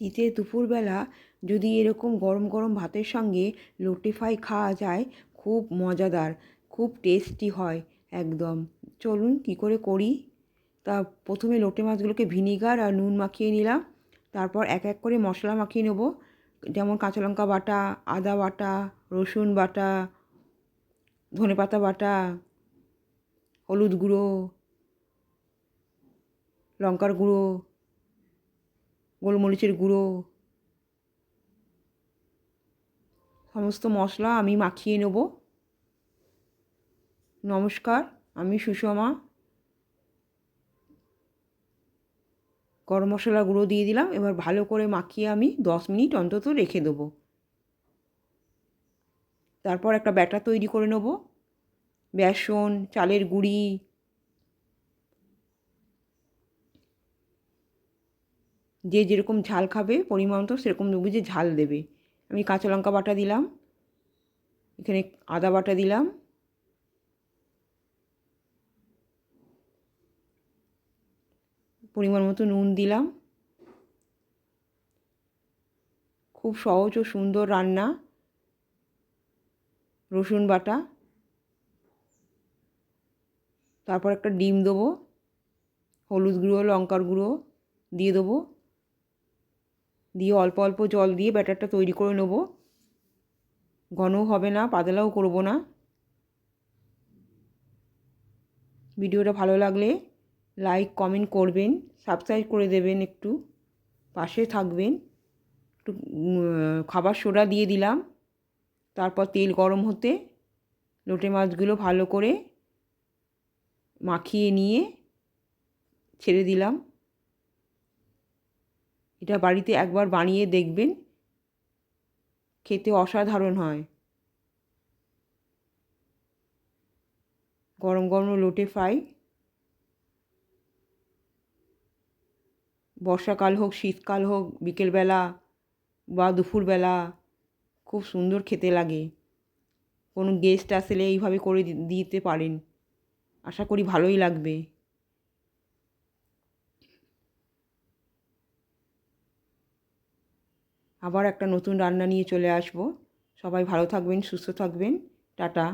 শীতের দুপুরবেলা যদি এরকম গরম গরম ভাতের সঙ্গে লোটে ফ্রাই খাওয়া যায়, খুব মজাদার, খুব টেস্টি হয় একদম। চলুন কী করে করি? তা প্রথমে লোটে মাছগুলোকে ভিনিগার আর নুন মাখিয়ে নিলাম, তারপর এক এক করে মশলা মাখিয়ে নেব। যেমন কাঁচা লঙ্কা বাটা, আদা বাটা, রসুন বাটা ধনেপাতা বাটা, হলুদ গুঁড়ো, লঙ্কার গুঁড়ো গোলমরিচের গুঁড়ো। সমস্ত মশলা আমি মাখিয়ে নেব। নমস্কার, আমি সুষমা। গরম মশলা গুঁড়ো দিয়ে দিলাম, এবার ভালো করে মাখিয়ে আমি দশ মিনিট অন্তত রেখে দেবো। তারপর একটা ব্যাটার তৈরি করে নেব। বেসন, চালের গুঁড়ি যে যেরকম ঝাল খাবে পরিমাণ মতো সেরকম বুঝে ঝাল দেবে। আমি কাঁচা লঙ্কা বাটা দিলাম, এখানে আদা বাটা দিলাম। পরিমাণ মতো নুন দিলাম। খুব সহজ ও সুন্দর রান্না। রসুন বাটা। তারপর একটা ডিম দেবো, হলুদ গুঁড়ো, লঙ্কার গুঁড়ো দিয়ে দেবো। দিয়ে অল্প অল্প জল দিয়ে ব্যাটারটা তৈরি করে নেব। ঘনও হবে না, পাতলাও করব না। ভিডিওটা ভালো লাগলে লাইক, কমেন্ট করবেন, সাবস্ক্রাইব করে দেবেন একটু, পাশে থাকবেন। একটু খাবার সোডা দিয়ে দিলাম। তারপর তেল গরম হতে লোটে মাছগুলো ভালো করে মাখিয়ে নিয়ে ছেড়ে দিলাম। এটা বাড়িতে একবার বানিয়ে দেখবেন। খেতে অসাধারণ হয়। গরম গরম লোটে ফ্রাই। বর্ষাকাল হোক, শীতকাল হোক, বিকেলবেলা বা দুপুরবেলা খুব সুন্দর খেতে লাগে। কোনো গেস্ট আসলে এইভাবে করে দিতে পারেন। আশা করি ভালোই লাগবে। আবার একটা নতুন রান্না নিয়ে চলে আসব। সবাই ভালো থাকবেন সুস্থ থাকবেন। টাটা।